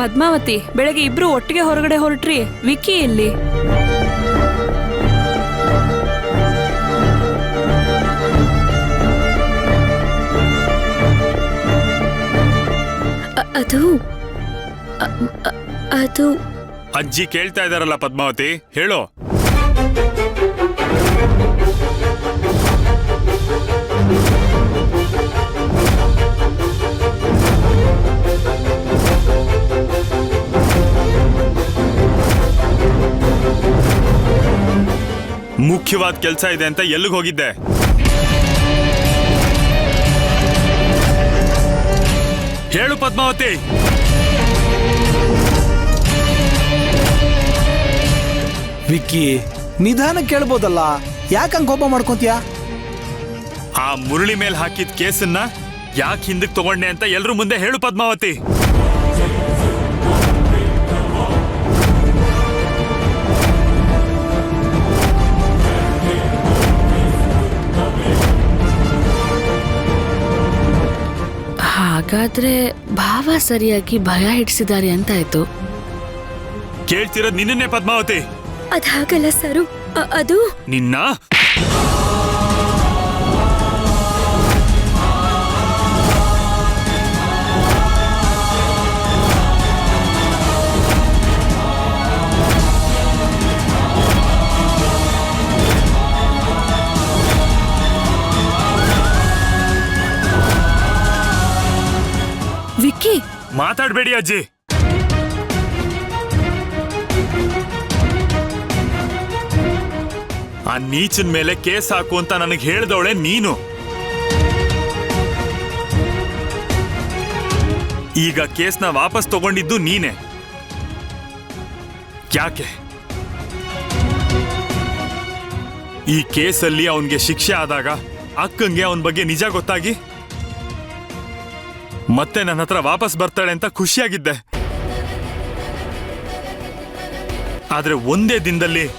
ಪದ್ಮಾವತಿ ಬೆಳಗ್ಗೆ ಇಬ್ರು ಒಟ್ಟಿಗೆ ಹೊರಗಡೆ ಹೊರಟ್ರಿ. ವಿಕ್ಕಿ ಎಲ್ಲಿ? ಅದು ಅದು ಅಜ್ಜಿ ಕೇಳ್ತಾ ಇದಾರಲ್ಲ ಪದ್ಮಾವತಿ ಹೇಳು. ಮುಖ್ಯವಾದ ಕೆಲಸ ಇದೆ ಅಂತ ಎಲ್ಲಿಗೆ ಹೋಗಿದ್ದೆ? ಹೇಳು ಪದ್ಮಾವತಿ. ವಿಕ್ಕಿ ನಿಧಾನ ಕೇಳ್ಬೋದಲ್ಲ ಯಾಕಂಗ್ ಕೋಪ ಮಾಡ್ಕೊಂತೀಯ? ಆ ಮುರಳಿ ಮೇಲೆ ಹಾಕಿದ ಕೇಸನ್ನ ಯಾಕೆ ಹಿಂದಕ್ಕೆ ತಗೊಂಡೆ ಅಂತ ಎಲ್ರ ಮುಂದೆ ಹೇಳು ಪದ್ಮಾವತಿ. ಹಾಗಾದ್ರೆ ಭಾವ ಸರಿಯಾಗಿ ಭಯ ಹಿಡಿಸಿದ್ದಾರೆ ಅಂತಾಯ್ತು. ಕೇಳ್ತಿರೋದ್ ನಿನ್ನೇ ಪದ್ಮಾವತಿ. ಅದಾಗಲ್ಲ ಹಾಗಲ್ಲ ಸರು ಅ- ಅದು ನಿನ್ನ? ವಿಕ್ಕಿ ಮಾತಾಡ್ಬೇಡಿ ಅಜ್ಜಿ. ಆ ನೀಚಿನ ಮೇಲೆ ಕೇಸ್ ಹಾಕು ಅಂತ ನನಗೆ ಹೇಳ್ದವಳೆ ನೀನು. ಈಗ ಕೇಸ್ನ ವಾಪಸ್ ತಗೊಂಡಿದ್ದು ನೀನೆ. ಯಾಕೆ? ಈ ಕೇಸಲ್ಲಿ ಅವನಿಗೆ ಶಿಕ್ಷೆ ಆದಾಗ ಅಕ್ಕಂಗೆ ಅವನ ಬಗ್ಗೆ ನಿಜ ಗೊತ್ತಾಗಿ? ಮತ್ತೆ ನನ್ನ ಹತ್ರ ವಾಪಸ್ ಬರ್ತಾಳೆ ಅಂತ ಖುಷಿಯಾಗಿದ್ದೆ. ಆದ್ರೆ ಒಂದೇ ದಿನದಲ್ಲಿ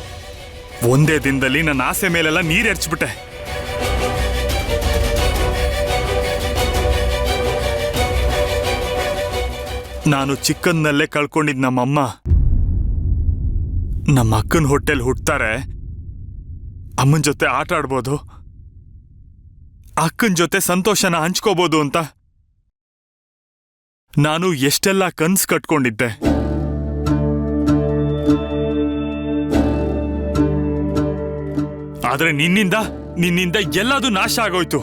ಒಂದೇ ದಿನದಲ್ಲಿ ನನ್ನ ಆಸೆ ಮೇಲೆಲ್ಲ ನೀರು ಎರಚ್ಬಿಟ್ಟೆ. ನಾನು ಚಿಕ್ಕನ್ನಲ್ಲೇ ಕಳ್ಕೊಂಡಿದ್ ನಮ್ಮಮ್ಮ. ನಮ್ಮ ಅಕ್ಕನ ಹೊಟ್ಟೆಲ್ ಹುಟ್ತಾರೆ. ಅಮ್ಮನ ಜೊತೆ ಆಟ ಆಡ್ಬೋದು. ಅಕ್ಕನ ಜೊತೆ ಸಂತೋಷನ ಹಂಚ್ಕೋಬೋದು ಅಂತ ನಾನು ಎಷ್ಟೆಲ್ಲ ಕನ್ಸ್ ಕಟ್ಕೊಂಡಿದ್ದೆ. ಆದ್ರೆ ನಿನ್ನಿಂದ ನಿನ್ನಿಂದ ಎಲ್ಲದೂ ನಾಶ ಆಗೋಯ್ತು.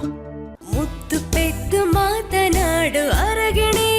ಮುತ್ತು ಪೆಟ್ಟು ಮಾತನಾಡು ಅರಗಿಣ.